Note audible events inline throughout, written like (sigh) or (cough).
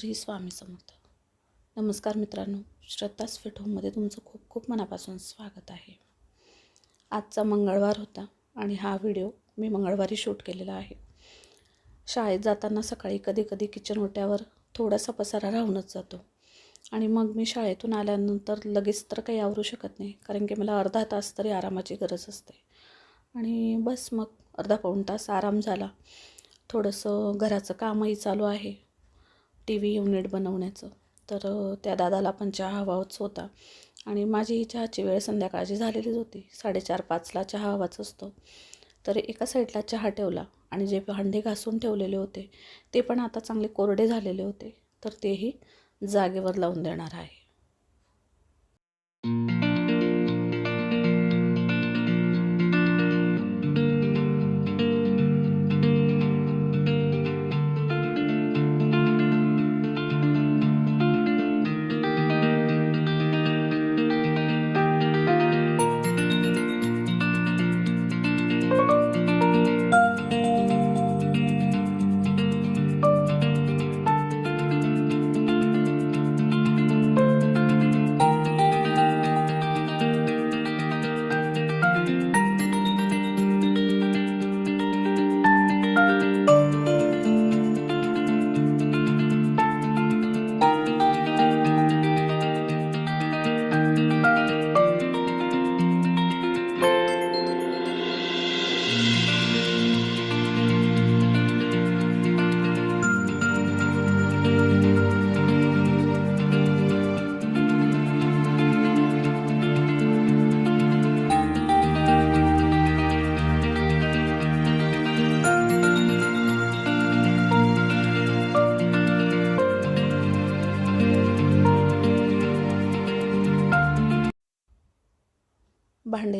श्री स्वामी समर्थ. नमस्कार मित्रांनो श्रद्धा स्वीट होममध्ये तुमचं खूप खूप मनापासून स्वागत आहे. आजचा मंगळवार होता आणि हा व्हिडिओ मी मंगळवारी शूट केलेला आहे. शाळेत जाताना सकाळी कधी कधी किचन ओट्यावर थोडासा पसारा राहूनच जातो. आणि मग मी शाळेतून आल्यानंतर लगेच तर काही आवरू शकत नाही कारण की मला अर्धा तास तरी आरामाची गरज असते. आणि बस मग अर्धा पाऊण तास आराम झाला. थोडंसं घराचं कामही चालू आहे. टी व्ही युनिट बनवण्याचं. तर त्या दादाला पण चहा हवाच होता. आणि माझी चहाची वेळ संध्याकाळची झालेलीच होती. साडेचार पाचला चहा हवाच असतो. तर एका साईडला चहा ठेवला आणि जे भांडे घासून ठेवलेले होते ते पण आता चांगले कोरडे झालेले होते. तर तेही जागेवर लावून देणार आहे.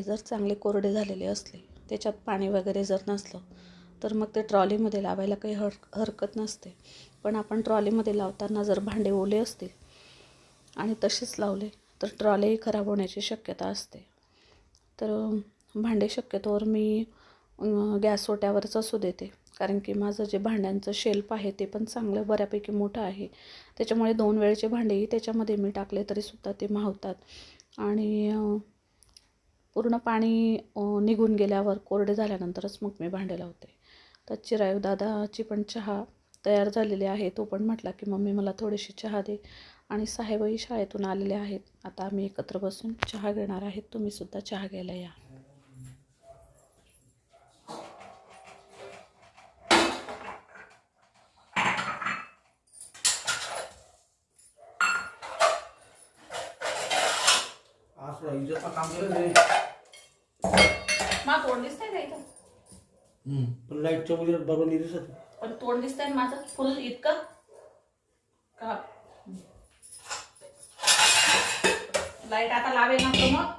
जर चांगले कोरडे झालेले असले त्याच्यात पाणी वगैरे जर नसलं तर मग ते ट्रॉलीमध्ये लावायला काही हर हरकत नसते. पण आपण ट्रॉलीमध्ये लावताना जर भांडे ओले असतील आणि तसेच लावले तर ट्रॉलीही खराब होण्याची शक्यता असते. तर भांडे शक्यतोवर मी गॅस ओट्यावरच असू देते. कारण की माझं जे भांड्यांचं शेल्फ आहे ते पण चांगलं बऱ्यापैकी मोठं आहे. त्याच्यामुळे दोन वेळचे भांडेही त्याच्यामध्ये मी टाकले तरीसुद्धा ते मावतात. आणि पूर्ण पाणी निघून गेल्यावर कोरडे झाल्यानंतरच मग मी भांडे लावते. तर चिरायू दादाची पण चहा तयार झालेली आहे. तो पण म्हटला की मम्मी मला थोडीशी चहा दे. आणि साहेबही शाळेतून आलेले आहेत. आता आम्ही एकत्र बसून चहा घेणार आहेत. तुम्हीसुद्धा चहा घ्यायला या. थोडा इज्जतचं काम केलं रे. मा तोंड दिसतंय का इथं? पण लाईटच्या वगैरे बरोबर नाही दिसत. पण तोंड दिसतंय माझं फुल इतकं का लाइट आता लावेल ना तो मग.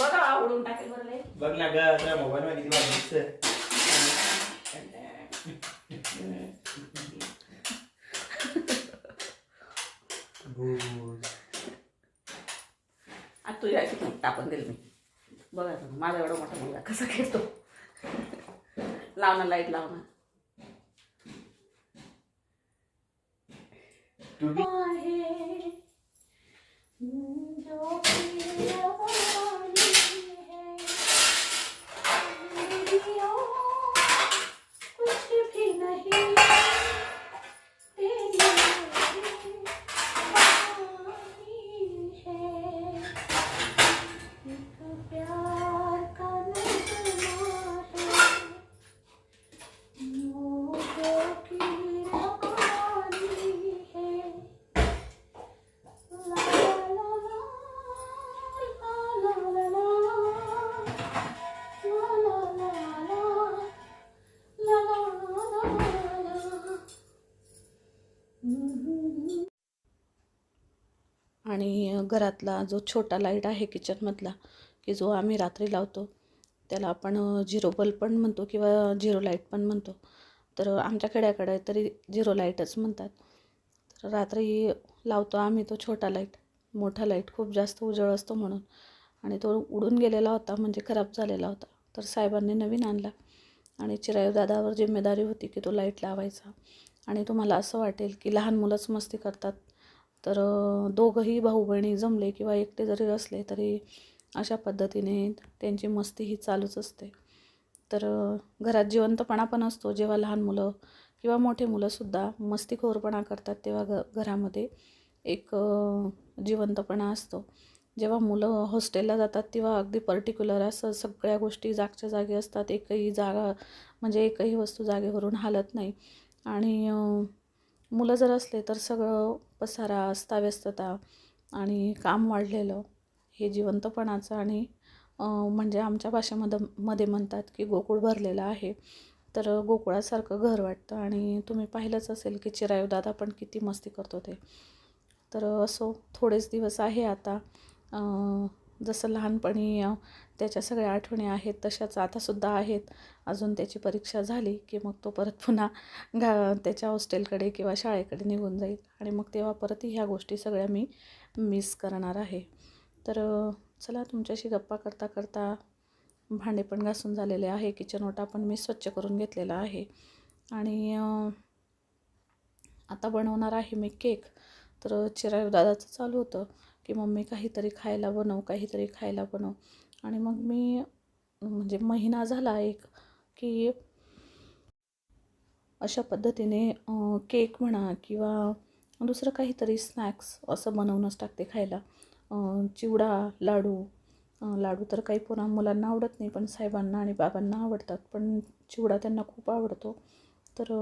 बघा आवडून टाकेल बरं बघ ना ग तुझ्या मोबाईल मध्ये किती भारी तुझ्या याची पण टाकून दिली मी. बघा आता माझा एवढा मोठा मुलगा कसा खेळतो. लावणं लाइट लावणं तू आहे. नहीं घरातला जो छोटा लाइट आहे किचनमधला की जो आम्ही रात्री लावतो त्याला आपण झिरो बल्ब पण म्हणतो किंवा झिरो लाइट पण म्हणतो. तर आमच्या खेड्याकडे तरी झिरो लाईटच म्हणतात. तर रात्री लावतो आम्ही तो छोटा लाइट. मोठा लाइट खूप जास्त उजळ असतो म्हणून. आणि तो उडून गेलेला होता म्हणजे खराब झालेला होता. तर साहेबांनी नवीन आणला. आणि चिरायूदादावर जिम्मेदारी होती की तो लाइट लावायचा. आणि तुम्हाला असं वाटेल की लहान मुलंच मस्ती करतात. तर दोघंही भाऊ बहिणी जमले किंवा एकटे जरी असले तरी अशा पद्धतीने त्यांची मस्ती ही चालूच असते. तर घरात जिवंतपणा पण असतो. जेव्हा लहान मुलं किंवा मोठे मुलंसुद्धा मस्तीखोरपणा करतात तेव्हा घ घरामध्ये एक जिवंतपणा असतो. जेव्हा मुलं हॉस्टेलला जातात तेव्हा अगदी पर्टिक्युलर असं सगळ्या गोष्टी जागच्या जागी असतात. एकही जागा म्हणजे एकही वस्तू जागेवरून हालत नाही. आणि मुलं जर असले तर सगळं पसारा अस्ताव्यस्तता आणि काम वाढलेलं हे जिवंतपणाचं आणि म्हणजे आमच्या भाषेमध्ये मध्ये म्हणतात की गोकुळ भरलेलं आहे. तर गोकुळासारखं घर वाटतं आणि तुम्ही पाहिलंच असेल की चिरायू दादा पण किती मस्ती करतो ते तर असो थोडेच दिवस आहे आता. जसं लहानपणी त्याच्या सगळ्या आठवणी आहेत तशाच आतासुद्धा आहेत. अजून त्याची परीक्षा झाली की मग तो परत पुन्हा घा त्याच्या हॉस्टेलकडे किंवा शाळेकडे निघून जाईल. आणि मग तेव्हा परत ह्या गोष्टी सगळ्या मी मिस करणार आहे. तर चला तुमच्याशी गप्पा करता करता भांडे पण घासून झालेले आहे किचन ओटा पण मी स्वच्छ करून घेतलेला आहे. आणि आता बनवणार आहे मी केक. तर चिरायू दादाचं चालू होतं. की मम्मी काहीतरी खायला बनव काहीतरी खायला बनव. आणि मग मी म्हणजे महिना झाला एक की अशा पद्धतीने केक म्हणा किंवा दुसरं काहीतरी स्नॅक्स असं बनवूनच टाकते खायला. चिवडा लाडू लाडू तर काही पुन्हा मुलांना आवडत नाही पण साहेबांना आणि बाबांना आवडतात. पण चिवडा त्यांना खूप आवडतो. तर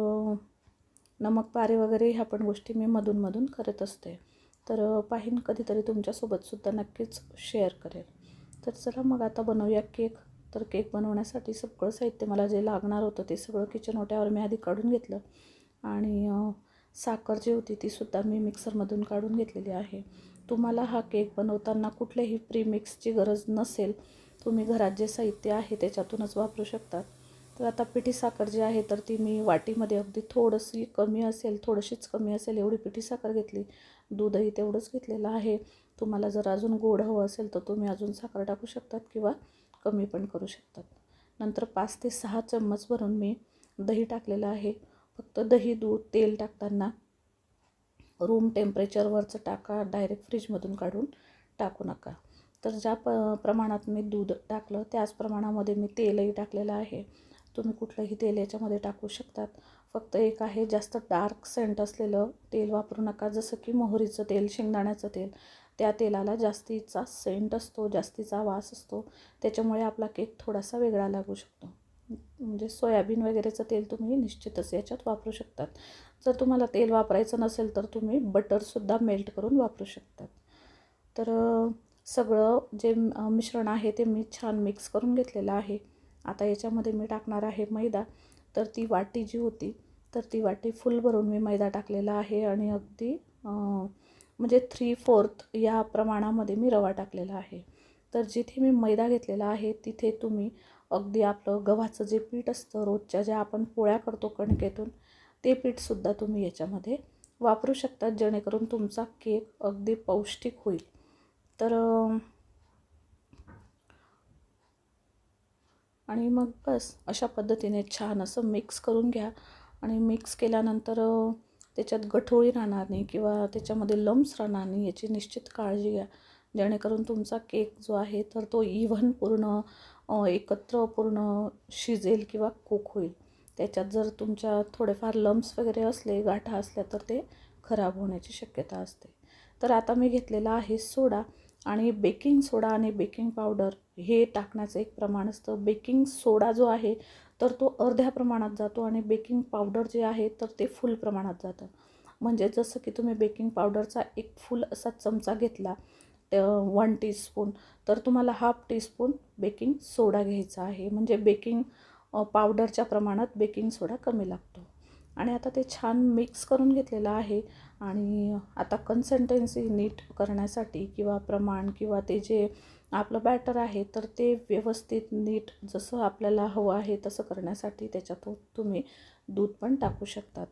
नमक पारे वगैरे ह्या पण गोष्टी मी मधूनमधून करत असते. तर पाहीन कधीतरी तुमच्यासोबतसुद्धा नक्कीच शेअर करेल तर चला मग आता बनवूया केक. तर केक बनवण्यासाठी सगळं साहित्य मला जे लागणार होतं ते सगळं किचन ओट्यावर मी आधी काढून घेतलं. आणि साखर जी होती तीसुद्धा मी मिक्सरमधून काढून घेतलेली आहे. तुम्हाला हा केक बनवताना कुठल्याही प्रीमिक्सची गरज नसेल. तुम्ही घरात जे साहित्य आहे त्याच्यातूनच वापरू शकतात तर आता पिठी साखर जी आहे तर ती मी वाटीमध्ये अगदी थोडंशी कमी असेल थोडीशीच कमी असेल एवढी पिठी साखर घेतली. दूधही तेवढंच घेतलेलं आहे. तुम्हाला जर अजून गोड हवं असेल तर तुम्ही अजून साखर टाकू शकतात किंवा कमी पण करू शकतात. नंतर पाच ते सहा चम्मच भरून मी दही टाकलेलं आहे. फक्त दही दूध तेल टाकताना रूम टेम्परेचरवरचं टाका. डायरेक्ट फ्रीजमधून काढून टाकू नका. तर ज्या प प्रमाणात मी दूध टाकलं त्याच प्रमाणामध्ये मी तेलही टाकलेलं आहे. तुम्ही कुठलंही तेल याच्यामध्ये टाकू शकतात. फक्त एक आहे जास्त डार्क सेंट असलेलं तेल वापरू नका. जसं की मोहरीचं तेल शेंगदाण्याचं तेल त्या तेलाला जास्तीचा सेंट असतो जास्तीचा वास असतो. त्याच्यामुळे आपला केक थोडासा वेगळा लागू शकतो. म्हणजे सोयाबीन वगैरेचं तेल तुम्ही निश्चितच याच्यात वापरू शकतात. जर तुम्हाला तेल वापरायचं नसेल तर तुम्ही बटरसुद्धा मेल्ट करून वापरू शकतात. तर सगळं जे मिश्रण आहे ते मी छान मिक्स करून घेतलेलं आहे. आता याच्यामध्ये मी टाकणार आहे मैदा. तर ती वाटी जी होती तर ती वाटी फुल भरून मी मैदा टाकलेला आहे आणि अगदी म्हणजे थ्री फोर्थ या प्रमाणामध्ये मी रवा टाकलेला आहे. तर जिथे मी मैदा घेतलेला आहे तिथे तुम्ही अगदी आपलं गव्हाचं जे पीठ असतं रोजच्या ज्या आपण पोळ्या करतो कणकेतून ते पीठसुद्धा तुम्ही याच्यामध्ये वापरू शकतात जेणेकरून तुमचा केक अगदी पौष्टिक होईल. तर आणि मग बस अशा पद्धतीने छान असं मिक्स करून घ्या. आणि मिक्स केल्यानंतर त्याच्यात गठोळी राहणार नाही किंवा त्याच्यामध्ये लम्स राहणार नाही याची निश्चित काळजी घ्या. जेणेकरून तुमचा केक जो आहे तर तो इव्हन पूर्ण एकत्र पूर्ण शिजेल किंवा कुक होईल. त्याच्यात जर तुमच्या थोडेफार लम्स वगैरे असले गाठा असल्या तर ते खराब होण्याची शक्यता असते. तर आता मी घेतलेला आहे सोडा आणि बेकिंग सोडा आणि बेकिंग पावडर हे टाकण्याचं एक प्रमाण असतं. बेकिंग सोडा जो आहे तर तो अर्ध्या प्रमाणात जातो आणि बेकिंग पावडर जे आहे तर ते फुल प्रमाणात जातं. म्हणजे जसं की तुम्ही बेकिंग पावडरचा एक फुल असा चमचा घेतला वन टीस्पून तर तुम्हाला हाफ टीस्पून बेकिंग सोडा घ्यायचा आहे. म्हणजे बेकिंग पावडरच्या प्रमाणात बेकिंग सोडा कमी लागतो. आणि आता ते छान मिक्स करून घेतलेलं आहे आणि आता कन्सिस्टन्सी नीट करण्यासाठी किंवा प्रमाण किंवा ते जे आपलं बॅटर आहे तर ते व्यवस्थित नीट जसं आपल्याला हवं आहे तसं करण्यासाठी त्याच्यातून तुम्ही दूध पण टाकू शकतात.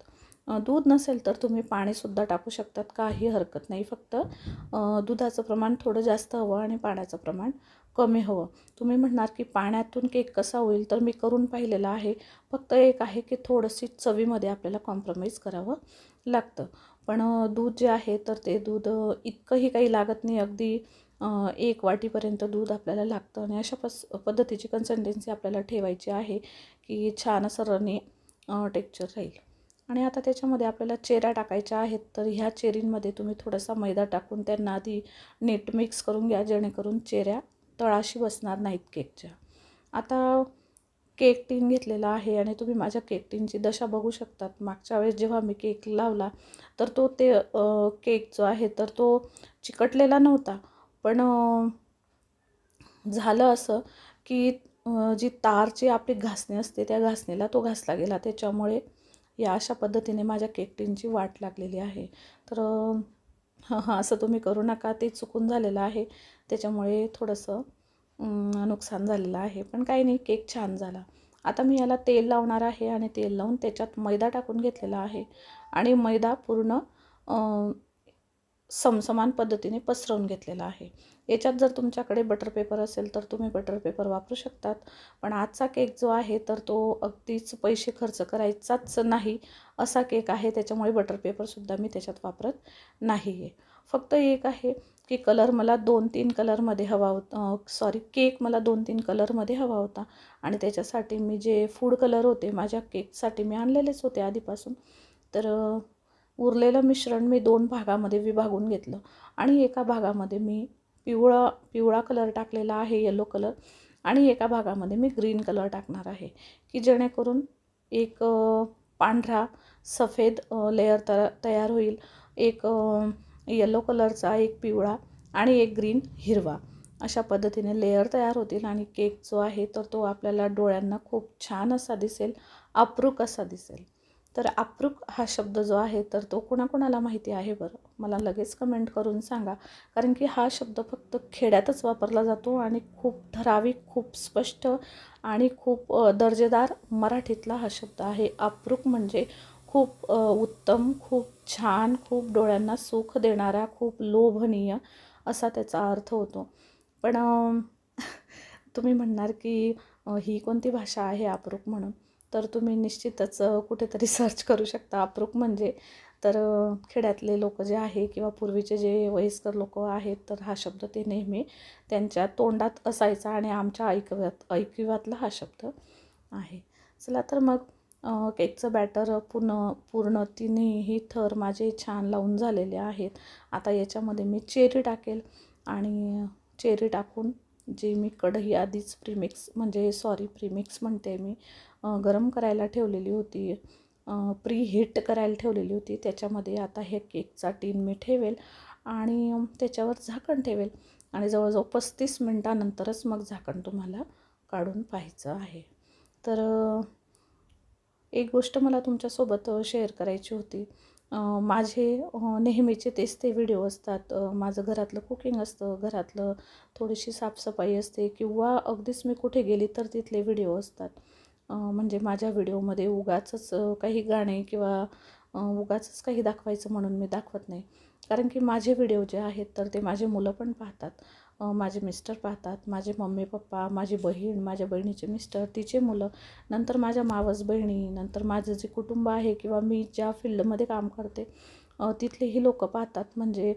दूध नसेल तर तुम्ही पाणीसुद्धा टाकू शकतात काही हरकत नाही. फक्त दुधाचं प्रमाण थोडं जास्त हवं आणि पाण्याचं प्रमाण कमी हवं. तुम्ही म्हणणार की पाण्यातून केक कसा होईल तर मी करून पाहिलेलं आहे. फक्त एक आहे की थोडंशी चवीमध्ये आपल्याला कॉम्प्रोमाइज करावं लागतं. पण दूध जे आहे तर ते दूध इतकंही काही लागत नाही. अगदी एक वाटीपर्यंत दूध आपल्याला लागतं आणि अशा पस पद्धतीची कन्सिस्टन्सी आपल्याला ठेवायची आहे की छान असं टेक्चर राहील. आणि आता त्याच्यामध्ये आपल्याला चेऱ्या टाकायच्या आहेत तर ह्या चेरींमध्ये तुम्ही थोडासा मैदा टाकून त्यांना आधी नीट मिक्स करून घ्या जेणेकरून चेऱ्या तळाशी बसणार नाहीत केकच्या आता केक टीन घेतलेला आहे आणि तुम्ही माझ्या केक टीनची दशा बघू शकतात. मागच्या वेळेस जेव्हा मी केक लावला तर तो ते केक जो आहे तर तो चिकटलेला नव्हता. पण झालं असं की जी तारची आपली घासणी असते त्या घासणीला तो घासला गेला. त्याच्यामुळे या अशा पद्धतीने माझ्या केकटींची वाट लागलेली आहे. तर हां हां असं तुम्ही करू नका. ते चुकून झालेलं आहे. त्याच्यामुळे थोडंसं नुकसान झालेलं आहे. पण काही नाही केक छान झाला. आता मी याला तेल लावणार आहे आणि तेल लावून त्याच्यात मैदा टाकून घेतलेला आहे. आणि मैदा पूर्ण समसमान पद्धतीने पसरवून घेतलेला आहे. याच्यात जर तुमच्याकडे बटर पेपर असेल तर तुम्ही बटर पेपर वापरू शकतात. पण आजचा केक जो आहे तर तो अगदीच पैसे खर्च करायचाच नाही. असा केक आहे त्याच्यामुळे बटर पेपरसुद्धा मी त्याच्यात वापरत नाही आहे फक्त एक आहे की कलर मला दोन तीन कलरमध्ये हवा होता सॉरी केक मला दोन तीन कलरमध्ये हवा होता. आणि त्याच्यासाठी मी जे फूड कलर होते माझ्या केकसाठी मी आणलेलेच होते आधीपासून. तर उरलेलं मिश्रण मी दोन भागामध्ये विभागून घेतलं. आणि एका भागामध्ये मी पिवळा पिवळा कलर टाकलेला आहे येलो कलर आणि एका भागामध्ये मी ग्रीन कलर टाकणार आहे. की जेणेकरून एक पांढरा सफेद लेअर तर तयार होईल. एक येलो कलरचा एक पिवळा आणि एक ग्रीन हिरवा. अशा पद्धतीने लेअर तयार होतील आणि केक जो आहे तर तो आपल्याला डोळ्यांना खूप छान असा दिसेल अप्रूक असा दिसेल. तर अप्रूक हा शब्द जो आहे तर तो कुणाकुणाला माहिती आहे बरं? मला लगेच कमेंट करून सांगा. कारण की हा शब्द फक्त खेड्यातच वापरला जातो आणि खूप ठराविक खूप स्पष्ट आणि खूप दर्जेदार मराठीतला हा शब्द आहे. अप्रूक म्हणजे खूप उत्तम खूप छान खूप डोळ्यांना सुख देणारा खूप लोभनीय असा त्याचा अर्थ होतो. पण तुम्ही म्हणणार की ही कोणती भाषा आहे अप्रूक म्हणून? तर तुम्ही निश्चितच कुठेतरी सर्च करू शकता. अप्रूप म्हणजे तर खेड्यातले लोक जे आहे किंवा पूर्वीचे जे वयस्कर लोक आहेत तर हा शब्द ते नेहमी त्यांच्या तोंडात असायचा आणि आमच्या ऐकव्यात ऐकिवातला हा शब्द आहे. चला तर मग केकचं बॅटर पूर्ण पूर्ण तिन्ही थर माझे छान लावून झालेले आहेत. आता याच्यामध्ये मी चेरी टाकेल आणि चेरी टाकून जी मी कढई आधीच प्रीमिक्स म्हणजे सॉरी प्रीमिक्स म्हणते मी गरम करायला ठेवलेली होती. प्री हीट करायला ठेवलेली होती. त्याच्यामध्ये आता हे केकचा टीन मी ठेवेल आणि त्याच्यावर झाकण ठेवेल आणि जवळजवळ पस्तीस मिनटानंतरच मग झाकण तुम्हाला काढून पाहायचं आहे. तर एक गोष्ट मला तुमच्यासोबत शेअर करायची होती. माझे नेहमीचे तेच ते व्हिडिओ असतात. माझं घरातलं कुकिंग असतं घरातलं थोडीशी साफसफाई असते किंवा अगदीच मी कुठे गेली तर तिथले व्हिडिओ असतात. म्हणजे माझ्या व्हिडिओमध्ये उगाचच काही गाणे किंवा उगाचंच उगाचच काही दाखवायचं म्हणून मी दाखवत नाही. कारण की माझे व्हिडिओ जे आहेत तर ते माझे मुलं पण पाहतात. माझे मिस्टर पाहतात माझे मम्मी पप्पा माझी बहीण माझ्या बहिणीचे मिस्टर तिचे मुलं नंतर माझ्या मावस बहिणी नंतर माझं जे कुटुंब आहे किंवा मी ज्या फील्डमध्ये काम करते तिथलेही लोक पाहतात. म्हणजे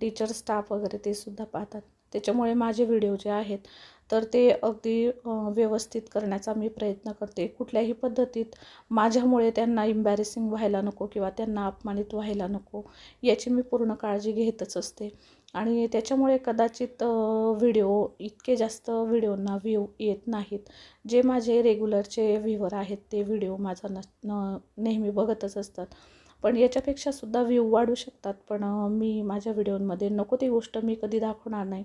टीचर स्टाफ वगैरे ते सुद्धा पाहतात. त्याच्यामुळे माझे व्हिडिओ जे आहेत तर ते अगदी व्यवस्थित करण्याचा मी प्रयत्न करते. कुठल्याही पद्धतीत माझ्यामुळे त्यांना इम्बॅरेसिंग व्हायला नको किंवा त्यांना अपमानित व्हायला नको याची मी पूर्ण काळजी घेतच असते. आणि त्याच्यामुळे कदाचित व्हिडिओ इतके जास्त व्हिडिओंना व्ह्यू येत नाहीत. जे माझे रेग्युलरचे व्ह्यूवर आहेत ते व्हिडिओ माझा न नेहमी बघतच असतात. पण याच्यापेक्षा सुद्धा व्ह्यू वाढू शकतात. पण मी माझ्या व्हिडिओमध्ये नको ती गोष्ट मी कधी दाखवणार नाही.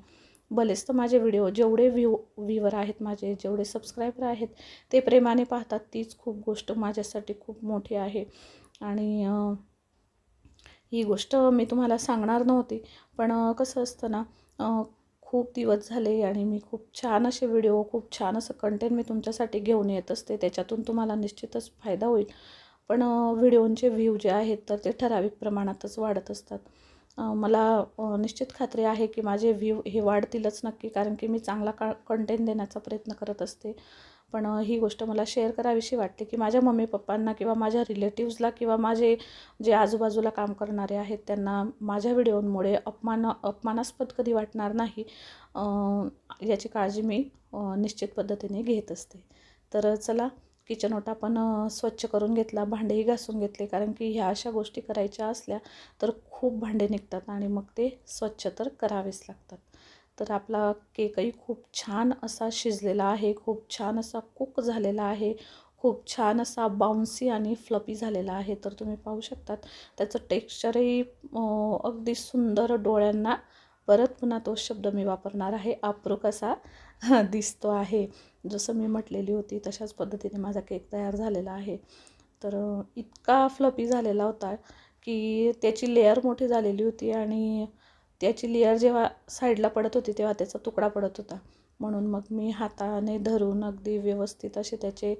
भलेच तर माझे व्हिडिओ जेवढे व्ह्यू व्ह्यूवर आहेत माझे जेवढे सबस्क्रायबर आहेत ते प्रेमाने पाहतात. तीच खूप गोष्ट माझ्यासाठी खूप मोठी आहे. आणि ही गोष्ट मी तुम्हाला सांगणार नव्हती. पण कसं असतं ना खूप दिवस झाले आणि मी खूप छान असे व्हिडिओ खूप छान असं कंटेंट मी तुमच्यासाठी घेऊन येत असते. त्याच्यातून तुम्हाला निश्चितच फायदा होईल. पण व्हिडिओंचे व्ह्यू जे आहेत तर ते ठराविक प्रमाणातच वाढत असतात. मला निश्चित खात्री आहे की माझे व्ह्यू हे वाढतीलच नक्की कारण की मी चांगला का कंटेंट देण्याचा प्रयत्न करत असते. पण ही गोष्ट मला शेअर करावीशी वाटते की माझ्या मम्मी पप्पांना किंवा माझ्या रिलेटिव्सला किंवा माझे जे आजूबाजूला काम करणारे आहेत त्यांना माझ्या व्हिडिओंमुळे अपमान अपमानास्पद कधी वाटणार नाही याची काळजी मी निश्चित पद्धतीने घेत असते. तर चला किचन ओटा आपण स्वच्छ करून घेतला भांडेही घासून घेतले. कारण की ह्या अशा गोष्टी करायच्या असल्या तर खूप भांडे निघतात आणि मग ते स्वच्छ तर करावेच लागतात. तर आपला केकही खूप छान असा शिजलेला आहे खूप छान असा कुक झालेला आहे खूप छान असा बाउन्सी आणि फ्लपी झालेला आहे. तर तुम्ही पाहू शकतात त्याचं टेक्स्चरही अगदी सुंदर डोळ्यांना परत पुन्हा तो शब्द मी वापरणार आहे आप्रो कसा (laughs) दिसतो आहे. जसं मी म्हटलेली होती तशाच पद्धतीने माझा केक तयार झालेला आहे. तर इतका फ्लपी झालेला होता की त्याची लेअर मोठी झालेली होती आणि त्याची लेअर जेव्हा साईडला पडत होती तेव्हा त्याचा तुकडा पडत होता. म्हणून मग मी हाताने धरून अगदी व्यवस्थित असे त्याचे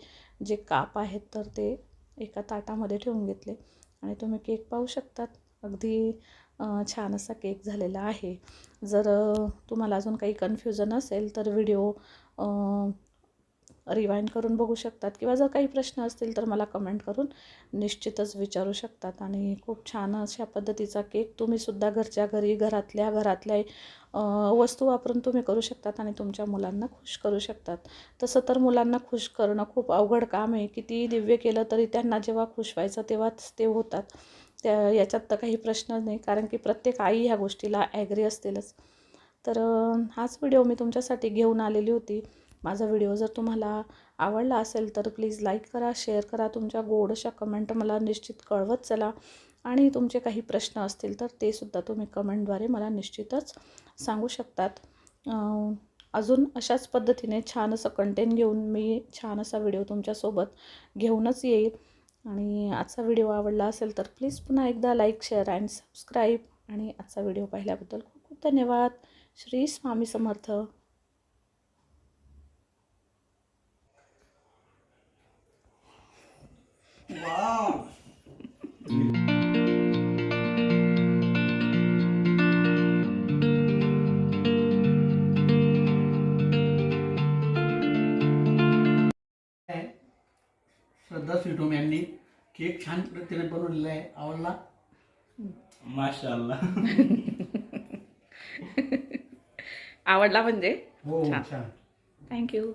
जे काप आहेत तर ते एका ताटामध्ये ठेवून घेतले. आणि तुम्ही केक पाहू शकतात. अगदी छान असा केक झालेला आहे. जर तुम्हाला अजून काही कन्फ्युजन असेल तर व्हिडिओ रिवाइंड करून बघू शकतात. किंवा जर काही प्रश्न असतील तर मला कमेंट करून निश्चितच विचारू शकतात. आणि खूप छान अशा पद्धतीचा केक तुम्ही सुद्धा घरच्या घरी घरातल्या घरातल्या वस्तू वापरून तुम्ही करू शकतात आणि तुमच्या मुलांना खुश करू शकतात. तसं तर मुलांना खुश करणं खूप अवघड काम आहे. किती दिव्य केलं तरी त्यांना जेव्हा खुश व्हायचं तेव्हाच ते होतात. त्या याच्यात तर काही प्रश्न नाही. कारण की प्रत्येक आई ह्या गोष्टीला ॲग्री असतीलच. तर हाच व्हिडिओ मी तुमच्यासाठी घेऊन आलेली होती. माझा व्हिडिओ जर तुम्हाला आवडला असेल तर प्लीज लाईक करा शेअर करा. तुमच्या गोडशा कमेंट मला निश्चित कळवत चला. आणि तुमचे काही प्रश्न असतील तर ते सुद्धा तुम्ही कमेंटद्वारे मला निश्चितच सांगू शकतात. अजून अशाच पद्धतीने छान असं कंटेंट घेऊन मी छान असा व्हिडिओ तुमच्यासोबत घेऊनच येईल. आणि आजचा व्हिडिओ आवडला असेल तर प्लीज पुन्हा एकदा लाईक शेअर अँड सबस्क्राईब आणि आजचा व्हिडिओ पाहिल्याबद्दल खूप खूप धन्यवाद. श्री स्वामी समर्थ. श्रद्धा स्वीटोम यांनी केक छान पद्धतीने बनवलेला आहे. आवडला? माशाल्लाह. आवडला म्हणजे? हो छान. छान. थँक्यू